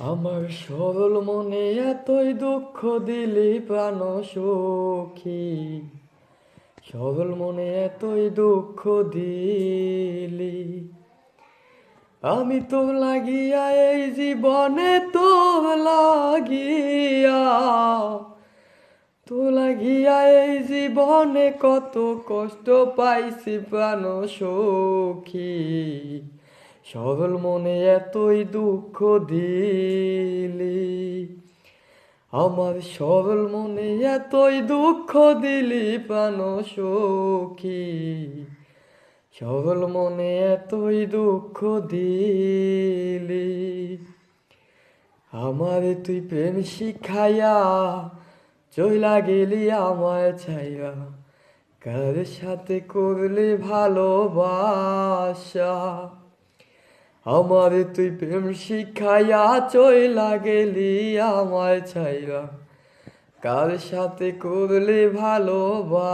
আমার সরল মনে এতই দুঃখ দিলি প্রাণ সখী। সরল মনে এতই দুঃখ দিলি। আমি তো লাগিয়া এই জীবনে তো লাগিয়া তো লাগিয়া এই জীবনে কত কষ্ট পাইছি প্রাণ সখী। সরল মনে এতই দুঃখ দিলি। আমার সরল মনে এতই দুঃখ দিলি প্রাণ সখী। সরল মনে এতই দুঃখ দিলি। আমারে তুই প্রেম শিখাইয়া চইলা গেলি আমায় ছাইয়া কার সাথে করলি ভালোবাসা? আমারে তুই প্রেম শিখাইয়া চইলা গেলি আমায় ছাইয়া কার সাথে করলি ভালোবাসা?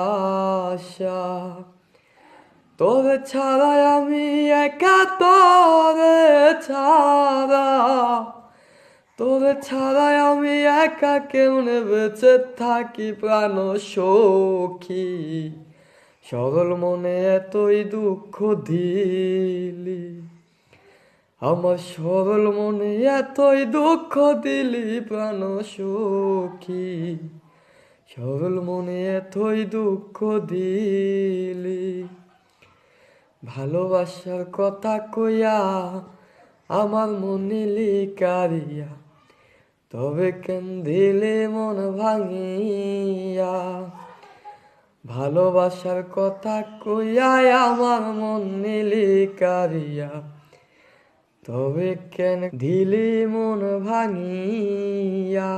তোরে ছাড়া আমি একা তোরে ছাড়া। তোরে ছাড়া আমি একা কেমনে বেঁচে থাকি প্রাণ সখী? সরল মনে এতই দুঃখ দিলি। আমার সরল মনে এতই দুঃখ দিলি প্রাণ সুখী। সরল মনে এতই দুঃখ দিলি। ভালোবাসার কথা কইয়া আমার মনে লিকারিয়া, তবে কেন দিলে মন ভাঙিয়া। ভালোবাসার কথা কইয়া আমার মন লিকারিয়া তবে কেন দিলি মন ভাঙিয়া?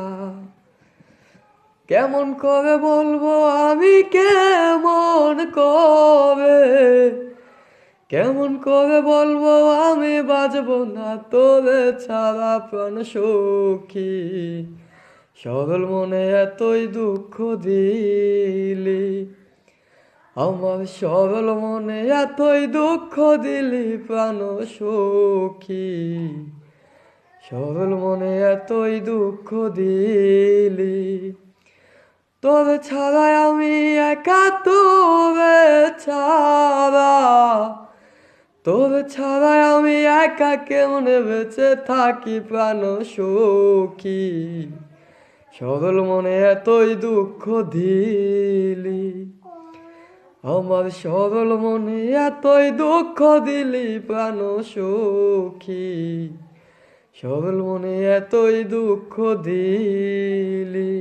কেমন করে বলব আমি, কেমন কবে কেমন করে বলব আমি, বাজবো না তোরে ছাড়া প্রাণ সখী। সরল মনে এতই দুঃখ দিলি। আমার সরল মনে এতই দুঃখ দিলি প্রাণ সখী। সরল মনে এতই দুঃখ দিলি। তোরে ছাড়া আমি একা তোরে ছাড়া। তোরে ছাড়া আমি একা কেমনে বেঁচে থাকি প্রাণ সখী। সরল মনে এতই দুঃখ দিলি। আমার সরল মনে এতই দুঃখ দিলি প্রাণ সুখী। সরল মনে এতই দুঃখ দিলি।